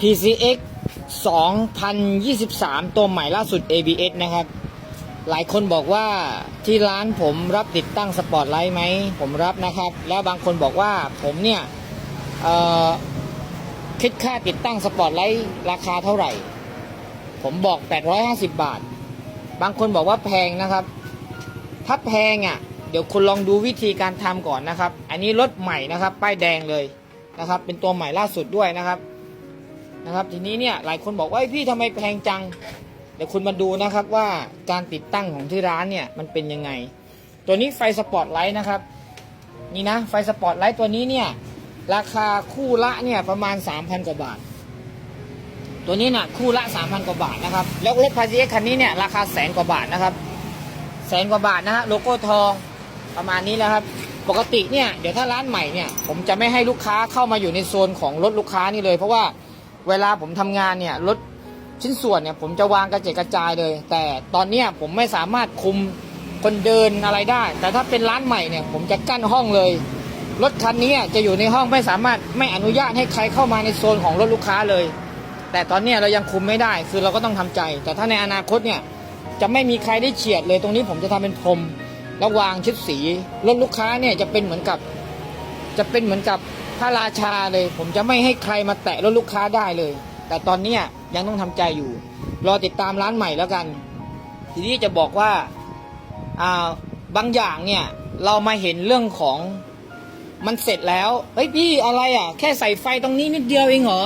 PCX 2023 ตัวใหม่ล่าสุด ABS นะครับ หลายคนบอกว่าที่ร้านผมรับติดตั้งสปอตไลท์ไหม ผมรับนะครับ แล้วบางคนบอกว่าผมเนี่ยคิดค่าติดตั้งสปอตไลท์ราคาเท่าไหร่ ผมบอก 850 บาท บางคนบอกว่าแพงนะครับ ถ้าแพงอะ เดี๋ยวคุณลองดูวิธีการทำก่อนนะครับ อันนี้รถใหม่นะครับ ป้ายแดงเลยนะครับ เป็นตัวใหม่ล่าสุดด้วยนะครับ นะครับ ทีนี้เนี่ยหลายคนบอกว่าพี่ทำไมแพงจังเดี๋ยวคุณมาดูนะครับว่าการติดตั้งของที่ร้านเนี่ยมันเป็นยังไง ตัวนี้ไฟสปอตไลท์นะครับนี่นะไฟสปอตไลท์ตัวนี้เนี่ยราคาคู่ละเนี่ยประมาณ 3,000 กว่าบาท ตัวนี้น่ะคู่ละ 3,000 กว่าบาทนะครับแล้วรถพาเคันนี้เนี่ยราคาแสนกว่าบาทนะครับแสนกว่าบาทนะฮะโลโก้ทองประมาณนี้แล้วครับปกติเนี่ยเดี๋ยวถ้าร้านใหม่เนี่ยผมจะไม่ให้ลูกค้าเข้ามาอยู่ในโซนของรถลูกค้านี่เลยเพราะว่า เวลาผมทำงานเนี่ยรถชิ้นส่วนเนี่ยผมจะวางกระเจดกระจายเลย แต่ตอนเนี้ยผมไม่สามารถคุมคนเดินอะไรได้ แต่ถ้าเป็นร้านใหม่เนี่ย ผมจะกั้นห้องเลย รถคันนี้จะอยู่ในห้องไม่สามารถไม่อนุญาตให้ใครเข้ามาในโซนของรถลูกค้าเลย แต่ตอนนี้เรายังคุมไม่ได้คือเราก็ต้องทำใจ แต่ถ้าในอนาคตเนี่ยจะไม่มีใครได้เฉียดเลยตรงนี้ผมจะทำเป็นพรมแล้ววางชุดสีรถลูกค้าเนี่ยจะเป็นเหมือนกับ จะเป็นเหมือนกับพระราชาเลย ผมจะไม่ให้ใครมาแตะรถลูกค้าได้เลย แต่ตอนเนี้ยยังต้องทำใจอยู่ รอติดตามร้านใหม่แล้วกัน ทีนี้จะบอกว่าอ่าบางอย่างเนี่ยเรามาเห็นเรื่องของมันเสร็จแล้ว เฮ้ยพี่อะไรอะ แค่ใส่ไฟตรงนี้นิดเดียวเองเหรอ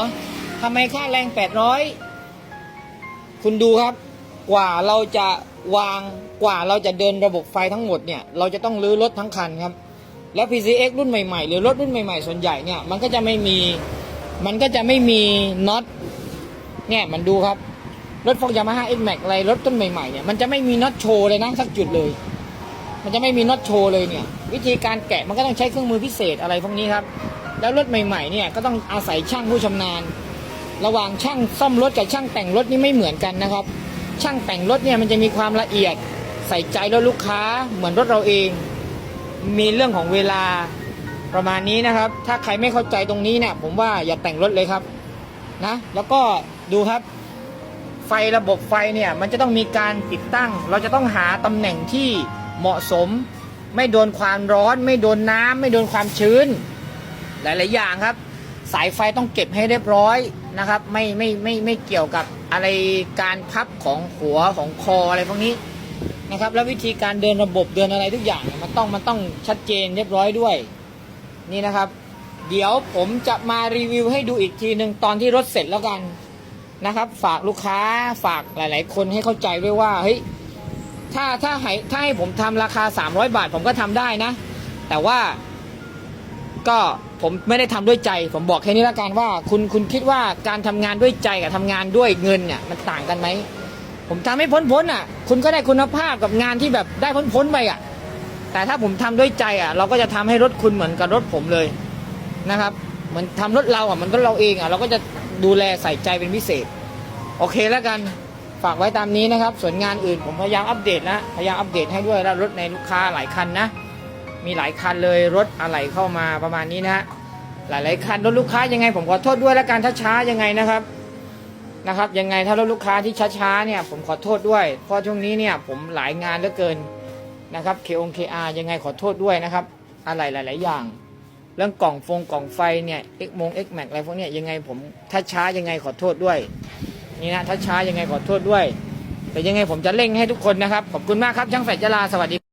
ทำไมค่าแรงแปดร้อยคุณดูครับ กว่าเราจะวางกว่าเราจะเดินระบบไฟทั้งหมดเนี่ย เราจะต้องรื้อรถทั้งคันครับ แล้ว PCX รุ่นใหม่ๆ หรือรถรุ่นใหม่ๆ ส่วนใหญ่เนี่ยมันก็จะไม่มีมันก็จะไม่มีน็อตเนี่ยมันดูครับ รถฟอกยามาฮ่า X Max อะไรรถต้นใหม่ๆเนี่ยมันจะไม่มีน็อตโชว์เลยนะสักจุดเลย มันจะไม่มีน็อตโชว์เลยเนี่ย วิธีการแกะมันก็ต้องใช้เครื่องมือพิเศษอะไรพวกนี้ครับ แล้วรถใหม่ๆเนี่ยก็ต้องอาศัยช่างผู้ชำนาญ ระหว่างช่างซ่อมรถกับช่างแต่งรถนี่ไม่เหมือนกันนะครับ ช่างแต่งรถเนี่ยมันจะมีความละเอียดใส่ใจรถลูกค้าเหมือนรถเราเอง มีเรื่องของเวลาประมาณนี้นะครับ ถ้าใครไม่เข้าใจตรงนี้เนี่ยผมว่าอย่าแต่งรถเลยครับนะแล้วก็ดูครับ ไฟระบบไฟเนี่ยมันจะต้องมีการติดตั้ง เราจะต้องหาตำแหน่งที่เหมาะสม ไม่โดนความร้อน ไม่โดนน้ำไม่โดนความชื้น หลาย ๆ อย่างครับ สายไฟต้องเก็บให้เรียบร้อยนะครับ ไม่ไม่ไม่ไม่เกี่ยวกับอะไรการพับของหัวของคออะไรพวกนี้ นะครับ แล้ววิธีการเดินระบบเดินอะไรทุกอย่างมันต้องมันต้องชัดเจนเรียบร้อยด้วย นี่นะครับ เดี๋ยวผมจะมารีวิวให้ดูอีกทีหนึ่งตอนที่รถเสร็จแล้วกันนะครับ ฝากลูกค้าฝากหลาย ๆ คนให้เข้าใจด้วยว่าเฮ้ยถ้าถ้าให้ถ้าให้ผมทำราคา 300 บาท ผมก็ทำได้นะ แต่ว่าก็ผมไม่ได้ทำด้วยใจ ผมบอกแค่นี้ละกันว่า คุณคุณคิดว่าการทำงานด้วยใจกับทำงานด้วยเงินเนี่ยมันต่างกันไหม ผมทำให้พ้นพ้นอะ คุณก็ได้คุณภาพกับงานที่แบบได้พ้นพ้นไปอะ แต่ถ้าผมทำด้วยใจอะ เราก็จะทำให้รถคุณเหมือนกับรถผมเลยนะครับ เหมือนทำรถเราอะมันก็เราเองอะ เราก็จะดูแลใส่ใจเป็นพิเศษ โอเคแล้วกันฝากไว้ตามนี้นะครับ ส่วนงานอื่นผมพยายามอัปเดตนะพยายามอัปเดตให้ด้วยแล้วรถในลูกค้าหลายคันนะ มีหลายคันเลยรถอะไรเข้ามาประมาณนี้นะฮะหลายๆคันรถลูกค้ายังไงผมขอโทษด้วยแล้วกันถ้าช้ายังไงนะครับ นะครับยังไงถ้ารถลูกค้าที่ช้าๆเนี่ยผมขอโทษด้วย เพราะช่วงนี้เนี่ยผมหลายงานเหลือเกินนะครับเคองเคอายังไงขอโทษด้วยนะครับ อะไรหลาย ๆ อย่าง เรื่องกล่องฟงกล่องไฟเนี่ยเอ็กมงเอ็กแม็กอะไรพวกเนี้ยยังไงผมถ้าช้ายังไงขอโทษด้วยนี่นะถ้าช้ายังไงขอโทษด้วย แต่ยังไงผมจะเร่งให้ทุกคนนะครับ ขอบคุณมากครับช่างแฟดจราสวัสดี